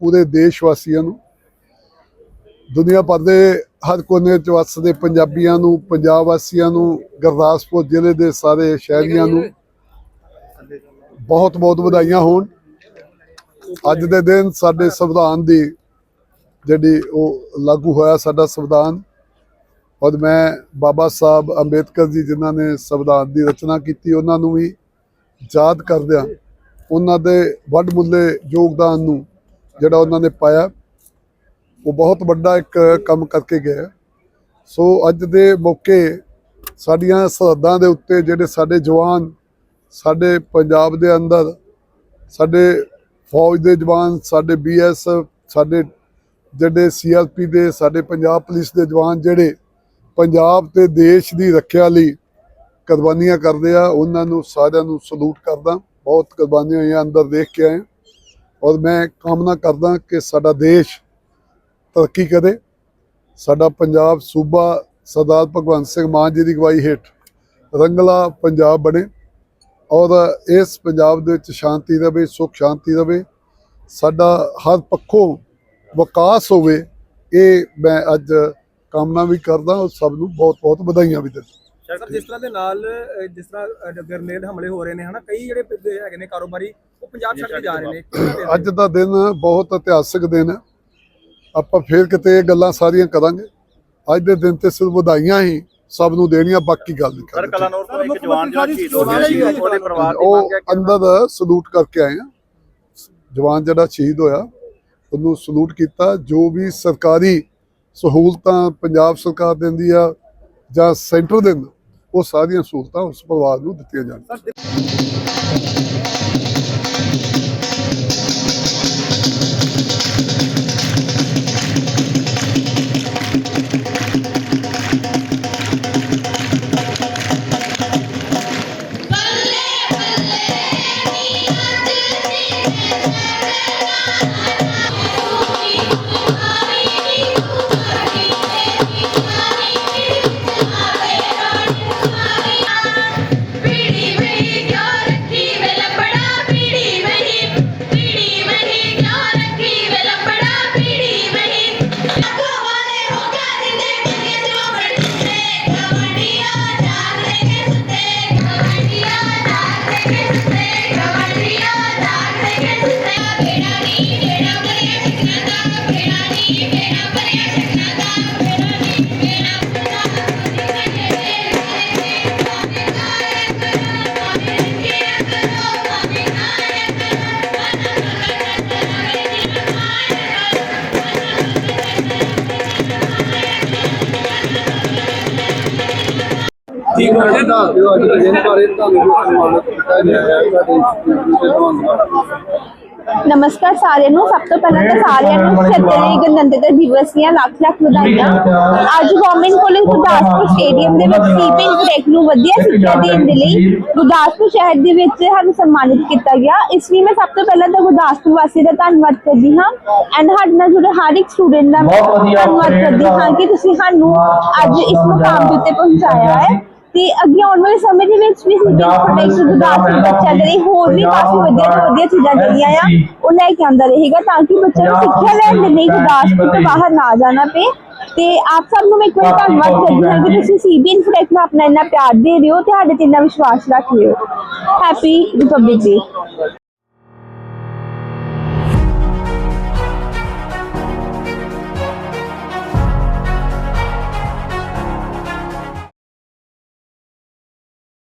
ਪੂਰੇ ਦੇਸ਼ ਵਾਸੀਆਂ ਨੂੰ, ਦੁਨੀਆ ਭਰ ਦੇ ਹਰ ਕੋਨੇ 'ਚ ਵੱਸਦੇ ਪੰਜਾਬੀਆਂ ਨੂੰ, ਪੰਜਾਬ ਵਾਸੀਆਂ ਨੂੰ, ਗੁਰਦਾਸਪੁਰ ਜ਼ਿਲ੍ਹੇ ਦੇ ਸਾਰੇ ਸ਼ਹਿਰੀਆਂ ਨੂੰ ਬਹੁਤ ਬਹੁਤ ਵਧਾਈਆਂ ਹੋਣ। ਅੱਜ ਦੇ ਦਿਨ ਸਾਡੇ ਸੰਵਿਧਾਨ ਦੀ ਜਿਹੜੀ ਉਹ ਲਾਗੂ ਹੋਇਆ ਸਾਡਾ ਸੰਵਿਧਾਨ, ਔਰ ਮੈਂ ਬਾਬਾ ਸਾਹਿਬ ਅੰਬੇਦਕਰ ਜੀ ਜਿਨ੍ਹਾਂ ਨੇ ਸੰਵਿਧਾਨ ਦੀ ਰਚਨਾ ਕੀਤੀ, ਉਹਨਾਂ ਨੂੰ ਵੀ ਯਾਦ ਕਰਦਿਆਂ ਉਹਨਾਂ ਦੇ ਵੱਡ ਮੁੱਲੇ ਯੋਗਦਾਨ ਨੂੰ ਜਿਹੜਾ ਉਹਨਾਂ ਨੇ ਪਾਇਆ, ਉਹ ਬਹੁਤ ਵੱਡਾ ਇੱਕ ਕੰਮ ਕਰਕੇ ਗਿਆ ਸੋ ਅੱਜ ਦੇ ਮੌਕੇ ਸਾਡੀਆਂ ਸਰਹੱਦਾਂ ਦੇ ਉੱਤੇ ਜਿਹੜੇ ਸਾਡੇ ਜਵਾਨ, ਸਾਡੇ ਪੰਜਾਬ ਦੇ ਅੰਦਰ, ਸਾਡੇ ਫੌਜ ਦੇ ਜਵਾਨ, ਸਾਡੇ ਬੀਐਸਐਫ ਸਾਡੇ ਜਿਹੜੇ ਸੀਆਰਪੀ ਦੇ, ਸਾਡੇ ਪੰਜਾਬ ਪੁਲਿਸ ਦੇ ਜਵਾਨ ਜਿਹੜੇ ਪੰਜਾਬ ਤੇ ਦੇਸ਼ ਦੀ ਰੱਖਿਆ ਲਈ ਕੁਰਬਾਨੀਆਂ ਕਰਦੇ ਆ, ਉਹਨਾਂ ਨੂੰ ਸਾਰਿਆਂ ਨੂੰ ਸਲੂਟ ਕਰਦਾ। ਬਹੁਤ ਕੁਰਬਾਨੀਆਂ ਹੋਈਆਂ ਅੰਦਰ ਦੇਖ ਕੇ ਆਏ। ਔਰ ਮੈਂ ਕਾਮਨਾ ਕਰਦਾ ਕਿ ਸਾਡਾ ਦੇਸ਼ ਤਰੱਕੀ ਕਰੇ। ਸਾਡਾ ਪੰਜਾਬ ਸੂਬਾ ਸਰਦਾਰ ਭਗਵੰਤ ਸਿੰਘ ਮਾਨ ਜੀ ਦੀ ਅਗਵਾਈ ਹੇਠ ਰੰਗਲਾ ਪੰਜਾਬ ਬਣੇ ਔਰ ਇਸ ਪੰਜਾਬ ਦੇ ਵਿੱਚ ਸ਼ਾਂਤੀ ਰਵੇ, ਸੁਖ ਸ਼ਾਂਤੀ ਰਵੇ। ਸਾਡਾ ਹਰ ਪੱਖੋਂ ਵਿਕਾਸ ਹੋਵੇ, ਇਹ ਮੈਂ ਅੱਜ ਕਾਮਨਾ ਵੀ ਕਰਦਾ ਔਰ ਸਭ ਨੂੰ ਬਹੁਤ ਬਹੁਤ ਵਧਾਈਆਂ ਵੀ ਦਿੰਦਾ। ਸਰ ਜਿਸ ਤਰ੍ਹਾਂ ਦੇ ਨਾਲ ਅਹ, ਜਿਸ ਤਰ੍ਹਾਂ ਗ੍ਰਨੇਡ ਹਮਲੇ ਹੋ ਰਹੇ ਨੇ ਹਨਾ ਕਈ ਜਿਹੜੇ ਪ- ਹੈਗੇ ਨੇ ਕਾਰੋਬਾਰੀ ਉਹ ਪੰਜਾਬ ਛੱਡ ਕੇ ਜਾ ਰਹੇ ਨੇ। ਕਿਹਨਾਂ ਦੇ ਅੱਜ ਦਾ ਦਿਨ ਬਹੁਤ ਇਤਿਹਾਸਕ ਦਿਨ ਹੈ। ਆਪਾਂ ਫੇਰ ਕਿਤੇ ਇਹ ਗੱਲਾਂ ਸਾਰੀਆਂ ਕਰਾਂਗੇ। ਅੱਜ ਦੇ ਦਿਨ ਤੇ ਸਿਰਫ ਵਧਾਈਆਂ ਹੀ ਸਭ ਨੂੰ ਦੇਣੀਆਂ ਬਾਕੀ ਗੱਲ ਨਹੀਂ ਸਰ ਕਰਨੀ। ਕਲਾਨੌਰ ਤੋਂ ਇੱਕ ਜਵਾਨ ਜਿਹੜਾ ਸ਼ਹੀਦ ਹੋ ਗਿਆ ਸੀ ਉਹਦੇ ਪਰਿਵਾਰ ਦੀ ਉਹ ਮੰਗ ਹੈ ਕਿ ਅੰਦਰ ਸਲੂਟ ਕਰਕੇ ਆਏ ਆ। ਜਵਾਨ ਜਿਹੜਾ ਸ਼ਹੀਦ ਹੋਇਆ ਉਹਨੂੰ ਸਲੂਟ ਕੀਤਾ ਜੋ ਵੀ ਸਰਕਾਰੀ ਸਹੂਲਤਾਂ ਪੰਜਾਬ ਸਰਕਾਰ ਦਿੰਦੀ ਆ ਜਾਂ ਸੈਂਟਰ ਦਿੰਦਾ ਉਹ ਸਾਰੀਆਂ ਸਹੂਲਤਾਂ ਉਸ ਪਰਿਵਾਰ ਨੂੰ ਦਿੱਤੀਆਂ ਜਾਣ। ਕੀ ਕਰਦੇ ਦੱਸ ਦਿਓ ਅੱਜ ਦੇ ਦਿਨ ਬਾਰੇ ਤੁਹਾਨੂੰ ਜੋ ਸਨਮਾਨਿਤ ਕੀਤਾ ਗਿਆ ਹੈ ਸਾਡੇ ਇੰਸਟੀਚਿਊਟ ਦੇ ਤੁਹਾਨੂੰ ਨਮਸਕਾਰ ਸਾਰਿਆਂ ਨੂੰ। ਸਭ ਤੋਂ ਪਹਿਲਾਂ ਤਾਂ ਸਾਰਿਆਂ ਨੂੰ ਛਤਰੀ ਗਣਤੰਤਰ ਦਿਵਸ ਦੀਆਂ ਲੱਖ ਲੱਖ ਵਧਾਈਆਂ। ਅੱਜ ਗਵਰਨਮੈਂਟ ਕਾਲਜ ਗੁਰਦਾਸਪੁਰ ਸਟੇਡੀਅਮ ਦੇ ਵਿੱਚ ਸੀਪਿੰਗ ਪ੍ਰੋਜੈਕਟ ਨੂੰ ਵਧੀਆ ਸਿੱਖਿਆ ਦੇਣ ਦੇ ਲਈ ਗੁਰਦਾਸਪੁਰ ਸ਼ਹਿਰ ਦੇ ਵਿੱਚ ਸਾਨੂੰ ਸਨਮਾਨਿਤ ਕੀਤਾ ਗਿਆ। ਇਸ ਲਈ ਮੈਂ ਸਭ ਤੋਂ ਪਹਿਲਾਂ ਤਾਂ ਗੁਰਦਾਸਪੁਰ ਵਾਸੀ ਦਾ ਧੰਨਵਾਦ ਕਰਦੀ ਹਾਂ। ਐਂਡ ਸਾਡੇ ਨਾਲ ਜੁੜੇ ਹਰ ਇੱਕ ਸਟੂਡੈਂਟ ਦਾ ਧੰਨਵਾਦ ਕਰਦੀ ਹਾਂ ਕਿ ਤੁਸੀਂ ਸਾਨੂੰ ਅੱਜ ਇਸ ਮੁਕਾਮ ਦੇ ਉੱਤੇ ਪਹੁੰਚਾਇਆ ਹੈ। ਤੇ ਅੱਗੇ ਆਉਣ ਵਾਲੇ ਸਮੇਂ ਦੇ ਵਿੱਚ ਵੀ ਅਸੀਂ ਪ੍ਰੋਡਕਟ ਗੁਰਦਾਸਪੁਰ ਦੇ ਲਈ ਹੋਰ ਵੀ ਕਾਫੀ ਵਧੀਆ ਤੋਂ ਵਧੀਆ ਚੀਜ਼ਾਂ ਜਿਹੜੀਆਂ ਆ ਉਹ ਲੈ ਕੇ ਆਉਂਦਾ ਰਹੇਗਾ ਤਾਂ ਕਿ ਬੱਚਿਆਂ ਨੂੰ ਸਿੱਖਿਆ ਲੈਣ ਦੇ ਲਈ ਗੁਰਦਾਸਪੁਰ ਤੋਂ ਬਾਹਰ ਨਾ ਜਾਣਾ ਪਏ। ਤੇ ਆਪ ਸਭ ਨੂੰ ਮੈਂ ਇੱਕ ਵਾਰ ਧੰਨਵਾਦ ਕਰਦੀ ਹਾਂ ਕਿ ਤੁਸੀਂ ਸੀਬੀਐਨ ਪ੍ਰੋਡਕਟ ਨੂੰ ਆਪਣਾ ਇੰਨਾ ਪਿਆਰ ਦੇ ਰਹੇ ਹੋ ਤੇ ਸਾਡੇ ਤੇ ਇੰਨਾ ਵਿਸ਼ਵਾਸ ਰੱਖ ਰਹੇ ਹੋ। ਹੈਪੀ ਰਿਪਬਲਿਕ ਡੇ